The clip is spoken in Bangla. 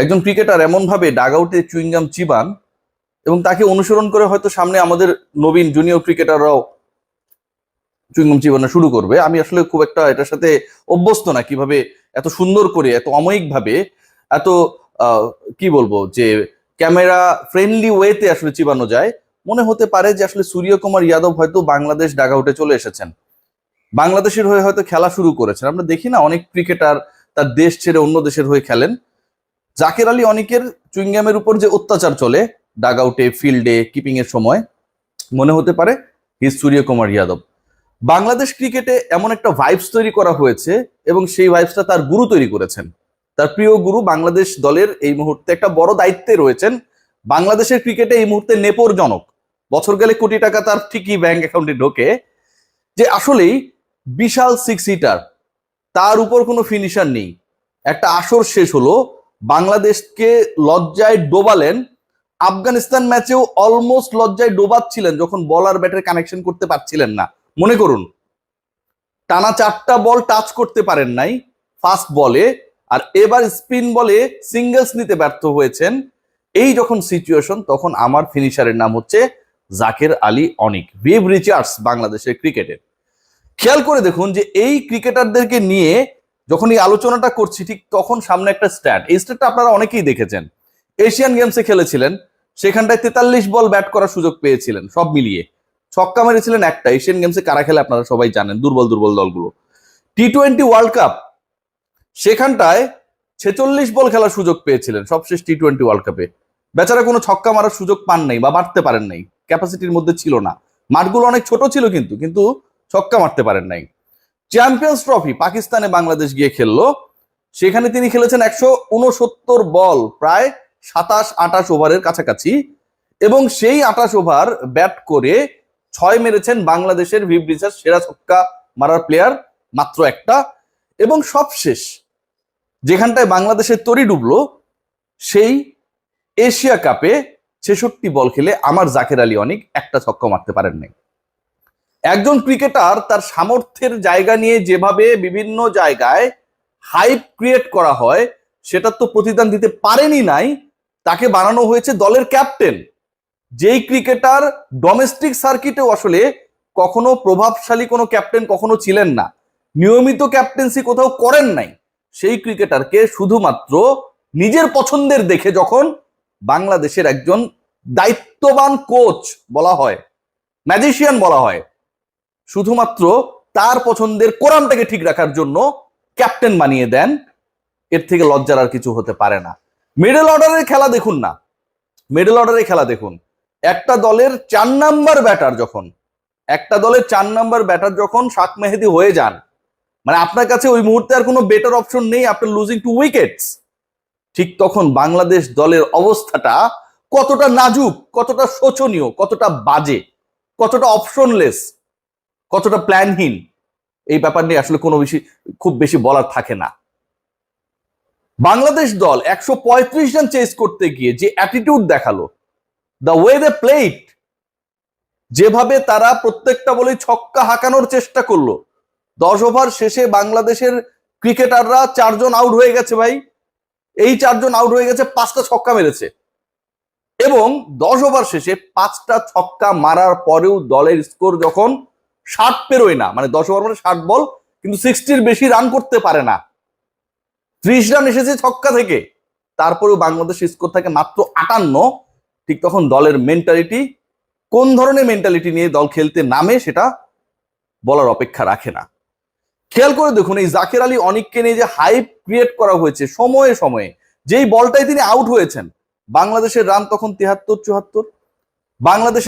একজন ক্রিকেটার এমন ভাবে ডাগ আউটে চুইংগাম চিবান এবং তাকে অনুসরণ করে হয়তো সামনে আমাদের নবীন জুনিয়র ক্রিকেটাররাও চুইংগাম চিবানো শুরু করবে। আমি আসলে খুব একটা এটার সাথে অভ্যস্ত না কীভাবে এত সুন্দর করে, এত অমায়িক ভাবে এত কি বলব যে ক্যামেরা ফ্রেন্ডলি ওয়েতে আসলে চিবানো যায়। মনে হতে পারে যে আসলে সূর্যকুমার যাদব হয়তো বাংলাদেশ ডাগ আউটে চলে এসেছেন। বাংলাদেশের হয়ে হয়তো খেলা শুরু করেছেন। আমরা দেখি না অনেক ক্রিকেটার তার দেশ ছেড়ে অন্য দেশের হয়ে খেলেন। জাকের আলী অনেকের চুইংগামের উপর যে অত্যাচার চলে ডাগ আউটে ফিল্ডে কিপিং এর সময়, মনে হতে পারে হিজ সূর্যকুমার যাদব। বাংলাদেশ ক্রিকেটে এমন একটা ভাইবস তৈরি করা হয়েছে এবং সেই ভাইবসটা তার গুরু তৈরি করেছেন। তার প্রিয় গুরু বাংলাদেশ দলের এই মুহূর্তে একটা বড় দায়িত্বে রয়েছেন। বাংলাদেশের ক্রিকেটে এই মুহূর্তে নেপরজনক। বছর গেলে কোটি টাকা তার ঠিকই ব্যাংক অ্যাকাউন্টে ঢোকে। যে আসলেই বিশাল সিক্স সিটার তার উপর কোনো ফিনিশার নেই। একটা আসর শেষ হলো বাংলাদেশকে লজ্জায় ডোবালেন। আফগানিস্তান ম্যাচেও অলমোস্ট লজ্জায় ডোবাচ্ছিলেন যখন বল আর ব্যাটের কানেকশন করতে পারছিলেন না। মনে করুন, টানা চারটা বল টাচ করতে পারেন নাই ফার্স্ট বলে আর এবার স্পিন বলে সিঙ্গেলস নিতে ব্যর্থ হয়েছেন। এই যখন সিচুয়েশন তখন আমার ফিনিশারের নাম হচ্ছে জাকের আলী অনিক ভিভ রিচার্ডস বাংলাদেশের ক্রিকেটের খেয়াল করে দেখুন যে এই ক্রিকেটারদেরকে নিয়ে যখন এই আলোচনাটা করছি, ঠিক তখন সামনে একটা স্ট্যাট এই স্ট্যাটটা আপনারা অনেকেই দেখেছেন। এশিয়ান গেমসে খেলেছিলেন, সেখানটায় তেতাল্লিশ বল ব্যাট করার সুযোগ পেয়েছিলেন, সব মিলিয়ে। ছক্কা মেরেছিলেন একটা, এশিয়ান গেমসে কারা খেলে আপনারা সবাই জানেন, দুর্বল দুর্বল দলগুলো। টি টোয়েন্টি ওয়ার্ল্ড কাপ সেখানটায় ছেচল্লিশ বল খেলার সুযোগ পেয়েছিলেন, সবশেষ টি টোয়েন্টি ওয়ার্ল্ড কাপে বেচারা কোনো ছক্কা মারার সুযোগ পান নাই বা মারতে পারেন নাই ক্যাপাসিটির মধ্যে ছিল না। মাঠগুলো অনেক ছোট ছিল কিন্তু কিন্তু ছক্কা মারতে পারেন নাই। চ্যাম্পিয়ন্স ট্রফি, পাকিস্তানে বাংলাদেশ গিয়ে খেললো। সেখানে তিনি খেলেছেন একশো উনসত্তর বল, প্রায় সাতাশ আটাশ ওভারের কাছাকাছি। এবং সেই আটাশ ওভার ব্যাট করে ছয় মেরেছেন বাংলাদেশের ভিব্রিচার সেরা ছক্কা মারার প্লেয়ার মাত্র একটা। এবং সবশেষ, যেখানটায় বাংলাদেশের তরি ডুবলো, সেই এশিয়া কাপে ছেষট্টি বল খেলে আমার জাকের আলী অনেক একটা ছক্কা মারতে পারেন নাই একজন ক্রিকেটার তার সামর্থ্যের জায়গা নিয়ে যেভাবে বিভিন্ন জায়গায় হাইপ ক্রিয়েট করা হয় সেটা তো প্রতিদান দিতে পারেনি নাই, তাকে বানানো হয়েছে দলের ক্যাপ্টেন যেই ক্রিকেটার ডোমেস্টিক সার্কিটেও আসলে কখনো প্রভাবশালী কোনো ক্যাপ্টেন কখনো ছিলেন না। নিয়মিত ক্যাপ্টেন্সি কোথাও করেন নাই। সেই ক্রিকেটারকে শুধুমাত্র নিজের পছন্দের দেখে যখন বাংলাদেশের একজন দায়িত্ববান কোচ বলা হয় ম্যাজিশিয়ান বলা হয় শুধুমাত্র তার পছন্দের কোরআনটাকে ঠিক রাখার জন্য ক্যাপ্টেন বানিয়ে দেন। এর থেকে লজ্জার আর কিছু হতে পারে না। মিডল অর্ডারের খেলা দেখুন না। মিডল অর্ডারের খেলা দেখুন। একটা দলের চার নাম্বার ব্যাটার যখন, একটা দলের চার নাম্বার ব্যাটার যখন শাক মেহেদি হয়ে যান মানে আপনার কাছে ওই মুহূর্তে আর কোনো বেটার অপশন নেই আপনার লুজিং টু উইকেটস ঠিক তখন বাংলাদেশ দলের অবস্থাটা কতটা নাজুক, কতটা শোচনীয়, কতটা বাজে, কতটা অপশনলেস কতটা প্ল্যানহীন এই ব্যাপার নিয়ে আসলে কোনো বেশি, খুব বেশি বলার থাকে না। বাংলাদেশ দল একশো পঁয়ত্রিশ রান চেস করতে গিয়ে যে অ্যাটিটিউড দেখাল দ্য ওয়ে দে প্লেট যেভাবে তারা প্রত্যেকটা বলেই ছক্কা হাঁকানোর চেষ্টা করল, দশ ওভার শেষে বাংলাদেশের ক্রিকেটাররা চারজন আউট হয়ে গেছে ভাই। এই চারজন আউট হয়ে গেছে, পাঁচটা ছক্কা মেরেছে। এবং দশ ওভার শেষে পাঁচটা ছক্কা মারার পরেও দলের স্কোর যখন ষাট পেরোয় না মানে দশ ওভার মানে ষাট বল, কিন্তু সিক্সটির বেশি রান করতে পারে না। ত্রিশ রান এসেছে ছক্কা থেকে, তারপরেও বাংলাদেশ স্কোর থাকে মাত্র আটান্ন, ঠিক তখন দলের মেন্টালিটি কোন ধরনের মেন্টালিটি নিয়ে দল খেলতে নামে সেটা বলার অপেক্ষা রাখে না। খেয়াল করে দেখুন, এই জাকের আলী অনিককে নিয়ে যে হাইপ ক্রিয়েট করা হয়েছে সময়ে সময়ে, যেই বলটাই তিনি আউট হয়েছেন, বাংলাদেশের রান তখন তিহাত্তর, চুয়াত্তর, বাংলাদেশ